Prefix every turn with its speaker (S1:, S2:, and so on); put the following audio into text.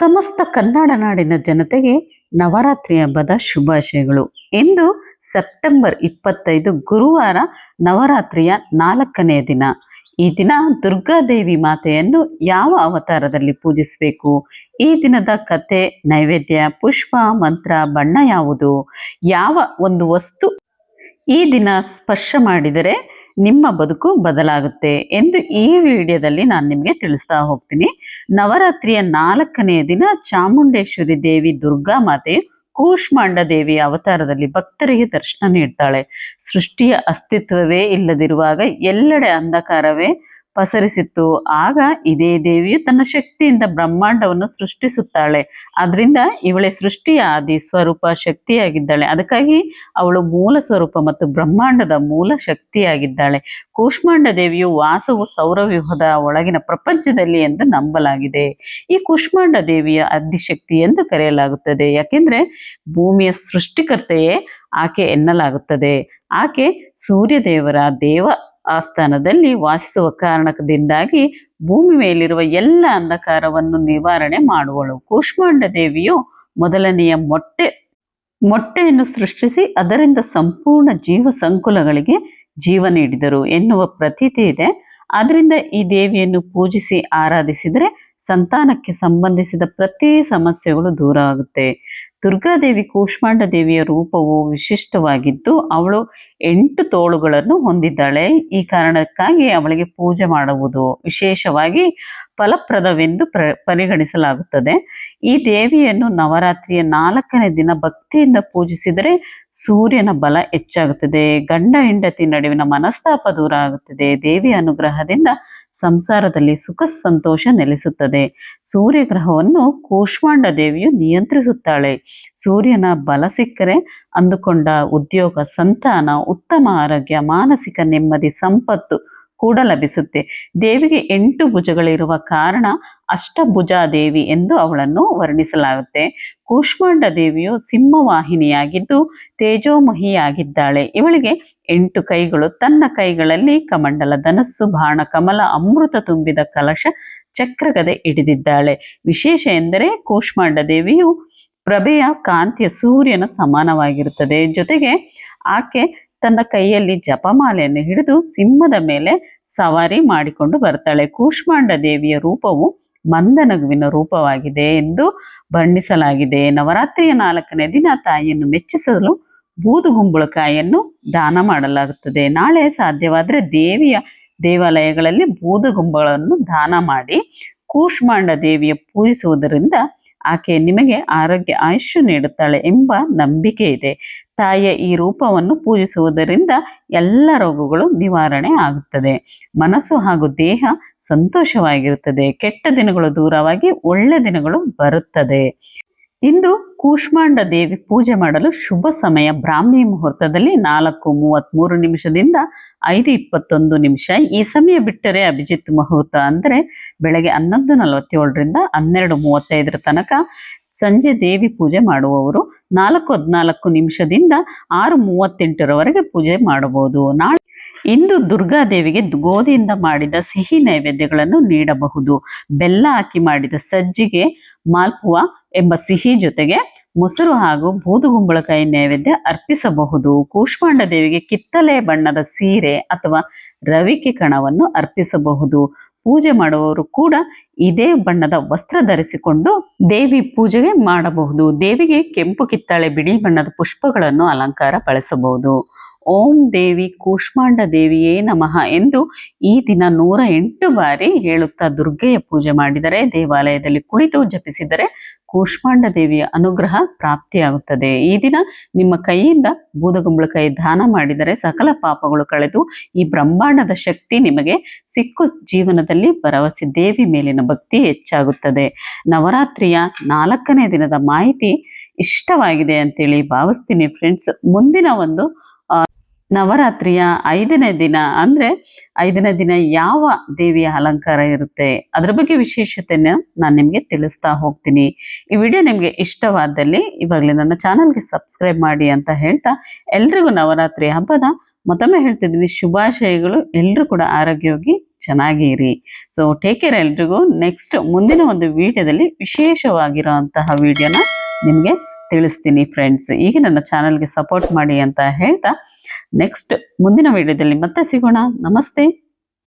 S1: ಸಮಸ್ತ ಕನ್ನಡ ನಾಡಿನ ಜನತೆಗೆ ನವರಾತ್ರಿ ಹಬ್ಬದ ಶುಭಾಶಯಗಳು. ಇಂದು ಸೆಪ್ಟೆಂಬರ್ ಇಪ್ಪತ್ತೈದು ಗುರುವಾರ ನವರಾತ್ರಿಯ ನಾಲ್ಕನೇ ದಿನ. ಈ ದಿನ ದುರ್ಗಾದೇವಿ ಮಾತೆಯನ್ನು ಯಾವ ಅವತಾರದಲ್ಲಿ ಪೂಜಿಸಬೇಕು? ಈ ದಿನದ ಕತೆ ನೈವೇದ್ಯ, ಪುಷ್ಪ, ಮಂತ್ರ, ಬಣ್ಣ ಯಾವುದು? ಯಾವ ಒಂದು ವಸ್ತು ಈ ದಿನ ಸ್ಪರ್ಶ ಮಾಡಿದರೆ ನಿಮ್ಮ ಬದುಕು ಬದಲಾಗುತ್ತೆ ಎಂದು ಈ ವಿಡಿಯೋದಲ್ಲಿ ನಾನು ನಿಮಗೆ ತಿಳಿಸ್ತಾ ಹೋಗ್ತೀನಿ. ನವರಾತ್ರಿಯ ನಾಲ್ಕನೆಯ ದಿನ ಚಾಮುಂಡೇಶ್ವರಿ ದೇವಿ ದುರ್ಗಾ ಮಾತೆ ಕೂಷ್ಮಾಂಡ ದೇವಿಯ ಅವತಾರದಲ್ಲಿ ಭಕ್ತರಿಗೆ ದರ್ಶನ ನೀಡ್ತಾಳೆ. ಸೃಷ್ಟಿಯ ಅಸ್ತಿತ್ವವೇ ಇಲ್ಲದಿರುವಾಗ ಎಲ್ಲೆಡೆ ಅಂಧಕಾರವೇ ಪಸರಿಸಿತ್ತು. ಆಗ ಇದೇ ದೇವಿಯು ತನ್ನ ಶಕ್ತಿಯಿಂದ ಬ್ರಹ್ಮಾಂಡವನ್ನು ಸೃಷ್ಟಿಸುತ್ತಾಳೆ. ಅದರಿಂದ ಇವಳೆ ಸೃಷ್ಟಿಯ ಆದಿ ಸ್ವರೂಪ ಶಕ್ತಿಯಾಗಿದ್ದಾಳೆ. ಅದಕ್ಕಾಗಿ ಅವಳು ಮೂಲ ಸ್ವರೂಪ ಮತ್ತು ಬ್ರಹ್ಮಾಂಡದ ಮೂಲ ಶಕ್ತಿಯಾಗಿದ್ದಾಳೆ. ಕೂಷ್ಮಾಂಡ ದೇವಿಯು ವಾಸವು ಸೌರವ್ಯೂಹದ ಒಳಗಿನ ಪ್ರಪಂಚದಲ್ಲಿ ಎಂದು ನಂಬಲಾಗಿದೆ. ಈ ಕೂಷ್ಮಾಂಡ ದೇವಿಯ ಅಧಿಶಕ್ತಿ ಎಂದು ಕರೆಯಲಾಗುತ್ತದೆ. ಯಾಕೆಂದ್ರೆ ಭೂಮಿಯ ಸೃಷ್ಟಿಕರ್ತೆಯೇ ಆಕೆ ಎನ್ನಲಾಗುತ್ತದೆ. ಆಕೆ ಸೂರ್ಯದೇವರ ದೇವ ಆಸ್ಥಾನದಲ್ಲಿ ವಾಸಿಸುವ ಕಾರಣದಿಂದಾಗಿ ಭೂಮಿ ಮೇಲಿರುವ ಎಲ್ಲ ಅಂಧಕಾರವನ್ನು ನಿವಾರಣೆ ಮಾಡುವಳು. ಕೂಷ್ಮಾಂಡ ದೇವಿಯು ಮೊದಲನೆಯ ಮೊಟ್ಟೆ, ಮೊಟ್ಟೆಯನ್ನು ಸೃಷ್ಟಿಸಿ ಅದರಿಂದ ಸಂಪೂರ್ಣ ಜೀವ ಸಂಕುಲಗಳಿಗೆ ಜೀವ ನೀಡಿದರು ಎನ್ನುವ ಪ್ರತೀತಿ ಇದೆ. ಆದ್ದರಿಂದ ಈ ದೇವಿಯನ್ನು ಪೂಜಿಸಿ ಆರಾಧಿಸಿದರೆ ಸಂತಾನಕ್ಕೆ ಸಂಬಂಧಿಸಿದ ಪ್ರತಿ ಸಮಸ್ಯೆಗಳು ದೂರ ಆಗುತ್ತೆ. ದುರ್ಗಾದೇವಿ ಕೂಷ್ಮಾಂಡ ದೇವಿಯ ರೂಪವು ವಿಶಿಷ್ಟವಾಗಿದ್ದು, ಅವಳು ಎಂಟು ತೋಳುಗಳನ್ನು ಹೊಂದಿದ್ದಾಳೆ. ಈ ಕಾರಣಕ್ಕಾಗಿ ಅವಳಿಗೆ ಪೂಜೆ ಮಾಡುವುದು ವಿಶೇಷವಾಗಿ ಫಲಪ್ರದವೆಂದು ಪ್ರ, ಪರಿಗಣಿಸಲಾಗುತ್ತದೆ. ಈ ದೇವಿಯನ್ನು ನವರಾತ್ರಿಯ ನಾಲ್ಕನೇ ದಿನ ಭಕ್ತಿಯಿಂದ ಪೂಜಿಸಿದರೆ ಸೂರ್ಯನ ಬಲ ಹೆಚ್ಚಾಗುತ್ತದೆ. ಗಂಡ ಹೆಂಡತಿ ನಡುವಿನ ಮನಸ್ತಾಪ ದೂರ ಆಗುತ್ತದೆ. ದೇವಿಯ ಅನುಗ್ರಹದಿಂದ ಸಂಸಾರದಲ್ಲಿ ಸುಖ ಸಂತೋಷ ನೆಲೆಸುತ್ತದೆ. ಸೂರ್ಯಗ್ರಹವನ್ನು ಕೂಷ್ಮಾಂಡ ದೇವಿಯು ನಿಯಂತ್ರಿಸುತ್ತಾಳೆ. ಸೂರ್ಯನ ಬಲ ಸಿಕ್ಕರೆ ಅಂದುಕೊಂಡ ಉದ್ಯೋಗ, ಸಂತಾನ, ಉತ್ತಮ ಆರೋಗ್ಯ, ಮಾನಸಿಕ ನೆಮ್ಮದಿ, ಸಂಪತ್ತು ಕೂಡ ಲಭಿಸುತ್ತೆ. ದೇವಿಗೆ ಎಂಟು ಭುಜಗಳಿರುವ ಕಾರಣ ಅಷ್ಟಭುಜ ದೇವಿ ಎಂದು ಅವಳನ್ನು ವರ್ಣಿಸಲಾಗುತ್ತೆ. ಕೂಷ್ಮಾಂಡ ದೇವಿಯು ಸಿಂಹವಾಹಿನಿಯಾಗಿದ್ದು ತೇಜೋಮಹಿಯಾಗಿದ್ದಾಳೆ. ಇವಳಿಗೆ ಎಂಟು ಕೈಗಳು. ತನ್ನ ಕೈಗಳಲ್ಲಿ ಕಮಂಡಲ, ಧನಸ್ಸು, ಬಾಣ, ಕಮಲ, ಅಮೃತ ತುಂಬಿದ ಕಲಶ, ಚಕ್ರಗದೆ ಹಿಡಿದಿದ್ದಾಳೆ. ವಿಶೇಷ ಎಂದರೆ ಕೂಷ್ಮಾಂಡ ದೇವಿಯು ಪ್ರಭೆಯ ಕಾಂತಿಯ ಸೂರ್ಯನ ಸಮಾನವಾಗಿರುತ್ತದೆ. ಜೊತೆಗೆ ಆಕೆ ತನ್ನ ಕೈಯಲ್ಲಿ ಜಪಮಾಲೆಯನ್ನು ಹಿಡಿದು ಸಿಂಹದ ಮೇಲೆ ಸವಾರಿ ಮಾಡಿಕೊಂಡು ಬರ್ತಾಳೆ. ಕೂಷ್ಮಾಂಡ ದೇವಿಯ ರೂಪವು ಮಂದನಗುವಿನ ರೂಪವಾಗಿದೆ ಎಂದು ಬಣ್ಣಿಸಲಾಗಿದೆ. ನವರಾತ್ರಿಯ ನಾಲ್ಕನೇ ದಿನ ತಾಯಿಯನ್ನು ಮೆಚ್ಚಿಸಲು ಬೂದುಗುಂಬಳಕಾಯಿಯನ್ನು ದಾನ ಮಾಡಲಾಗುತ್ತದೆ. ನಾಳೆ ಸಾಧ್ಯವಾದರೆ ದೇವಿಯ ದೇವಾಲಯಗಳಲ್ಲಿ ಬೂದುಗುಂಬಳನ್ನು ದಾನ ಮಾಡಿ ಕೂಷ್ಮಾಂಡ ದೇವಿಯ ಪೂಜಿಸುವುದರಿಂದ ಆಕೆ ನಿಮಗೆ ಆರೋಗ್ಯ ಆಯುಷ್ಯ ನೀಡುತ್ತಾಳೆ ಎಂಬ ನಂಬಿಕೆ ಇದೆ. ತಾಯಿಯ ಈ ರೂಪವನ್ನು ಪೂಜಿಸುವುದರಿಂದ ಎಲ್ಲ ರೋಗಗಳು ನಿವಾರಣೆ ಆಗುತ್ತದೆ. ಮನಸ್ಸು ಹಾಗೂ ದೇಹ ಸಂತೋಷವಾಗಿರುತ್ತದೆ. ಕೆಟ್ಟ ದಿನಗಳು ದೂರವಾಗಿ ಒಳ್ಳೆ ದಿನಗಳು ಬರುತ್ತದೆ. ಇಂದು ಕೂಷ್ಮಾಂಡ ದೇವಿ ಪೂಜೆ ಮಾಡಲು ಶುಭ ಸಮಯ. ಬ್ರಾಹ್ಮಿ ಮುಹೂರ್ತದಲ್ಲಿ ನಾಲ್ಕು ಮೂವತ್ತ್ಮೂರು ನಿಮಿಷದಿಂದ ಐದು ಇಪ್ಪತ್ತೊಂದು ನಿಮಿಷ. ಈ ಸಮಯ ಬಿಟ್ಟರೆ ಅಭಿಜಿತ್ ಮುಹೂರ್ತ ಅಂದರೆ ಬೆಳಗ್ಗೆ ಹನ್ನೊಂದು ನಲವತ್ತೇಳರಿಂದ ಹನ್ನೆರಡು ಮೂವತ್ತೈದರ ತನಕ ಸಂಜೆ ದೇವಿ ಪೂಜೆ ಮಾಡುವವರು ನಾಲ್ಕು ಹದಿನಾಲ್ಕು ನಿಮಿಷದಿಂದ ಆರು ಮೂವತ್ತೆಂಟರವರೆಗೆ ಪೂಜೆ ಮಾಡಬಹುದು. ನಾಳೆ ಇಂದು ದುರ್ಗಾದೇವಿಗೆ ಗೋಧಿಯಿಂದ ಮಾಡಿದ ಸಿಹಿ ನೈವೇದ್ಯಗಳನ್ನು ನೀಡಬಹುದು. ಬೆಲ್ಲ ಹಾಕಿ ಮಾಡಿದ ಸಜ್ಜಿಗೆ ಮಾಲ್ಪುವ ಎಂಬ ಸಿಹಿ ಜೊತೆಗೆ ಮೊಸರು ಹಾಗೂ ಬೂದುಗುಂಬಳಕಾಯಿ ನೈವೇದ್ಯ ಅರ್ಪಿಸಬಹುದು. ಕೂಷ್ಮಾಂಡ ದೇವಿಗೆ ಕಿತ್ತಲೆ ಬಣ್ಣದ ಸೀರೆ ಅಥವಾ ರವಿಕೆ ಕಣವನ್ನು ಅರ್ಪಿಸಬಹುದು. ಪೂಜೆ ಮಾಡುವವರು ಕೂಡ ಇದೇ ಬಣ್ಣದ ವಸ್ತ್ರ ಧರಿಸಿಕೊಂಡು ದೇವಿ ಪೂಜೆಗೆ ಮಾಡಬಹುದು. ದೇವಿಗೆ ಕೆಂಪು ಕಿತ್ತಾಳೆ ಬಿಳಿ ಬಣ್ಣದ ಪುಷ್ಪಗಳನ್ನು ಅಲಂಕಾರ ಬಳಸಬಹುದು. ಓಂ ದೇವಿ ಕೂಷ್ಮಾಂಡ ದೇವಿಯೇ ನಮಃ ಎಂದು ಈ ದಿನ ನೂರ ಎಂಟು ಬಾರಿ ಹೇಳುತ್ತಾ ದುರ್ಗೆಯ ಪೂಜೆ ಮಾಡಿದರೆ, ದೇವಾಲಯದಲ್ಲಿ ಕುಳಿತು ಜಪಿಸಿದರೆ ಕೂಷ್ಮಾಂಡ ದೇವಿಯ ಅನುಗ್ರಹ ಪ್ರಾಪ್ತಿಯಾಗುತ್ತದೆ. ಈ ದಿನ ನಿಮ್ಮ ಕೈಯಿಂದ ಬೂದಗುಂಬಳಕಾಯಿ ದಾನ ಮಾಡಿದರೆ ಸಕಲ ಪಾಪಗಳು ಕಳೆದು ಈ ಬ್ರಹ್ಮಾಂಡದ ಶಕ್ತಿ ನಿಮಗೆ ಸಿಕ್ಕು ಜೀವನದಲ್ಲಿ ಭರವಸೆ ದೇವಿ ಮೇಲಿನ ಭಕ್ತಿ ಹೆಚ್ಚಾಗುತ್ತದೆ. ನವರಾತ್ರಿಯ ನಾಲ್ಕನೇ ದಿನದ ಮಾಹಿತಿ ಇಷ್ಟವಾಗಿದೆ ಅಂತೇಳಿ ಭಾವಿಸ್ತೀನಿ ಫ್ರೆಂಡ್ಸ್. ಮುಂದಿನ ಒಂದು ನವರಾತ್ರಿಯ ಐದನೇ ದಿನ ಅಂದರೆ ಐದನೇ ದಿನ ಯಾವ ದೇವಿಯ ಅಲಂಕಾರ ಇರುತ್ತೆ? ಅದರ ಬಗ್ಗೆ ವಿಶೇಷತೆನ ನಾನು ನಿಮಗೆ ತಿಳಿಸ್ತಾ ಹೋಗ್ತೀನಿ. ಈ ವಿಡಿಯೋ ನಿಮಗೆ ಇಷ್ಟವಾದಲ್ಲಿ ಇವಾಗಲೇ ನನ್ನ ಚಾನಲ್ಗೆ ಸಬ್ಸ್ಕ್ರೈಬ್ ಮಾಡಿ ಅಂತ ಹೇಳ್ತಾ ಎಲ್ರಿಗೂ ನವರಾತ್ರಿ ಹಬ್ಬದ ಮತ್ತೊಮ್ಮೆ ಹೇಳ್ತಿದ್ದೀನಿ. ಶುಭಾಶಯಗಳು. ಎಲ್ಲರೂ ಕೂಡ ಆರೋಗ್ಯವಾಗಿ ಚೆನ್ನಾಗಿರಿ. ಸೊ ಟೇಕ್ ಕೇರ್ ಎಲ್ರಿಗೂ. ನೆಕ್ಸ್ಟ್ ಮುಂದಿನ ಒಂದು ವಿಡಿಯೋದಲ್ಲಿ ವಿಶೇಷವಾಗಿರೋಂತಹ ವಿಡಿಯೋನ ನಿಮಗೆ ತಿಳಿಸ್ತೀನಿ ಫ್ರೆಂಡ್ಸ್ ಈಗ ನನ್ನ ಚಾನಲ್ಗೆ ಸಪೋರ್ಟ್ ಮಾಡಿ ಅಂತ ಹೇಳ್ತಾ ನೆಕ್ಸ್ಟ್ ಮುಂದಿನ ವಿಡಿಯೋದಲ್ಲಿ ಮತ್ತೆ ಸಿಗೋಣ. ನಮಸ್ತೆ.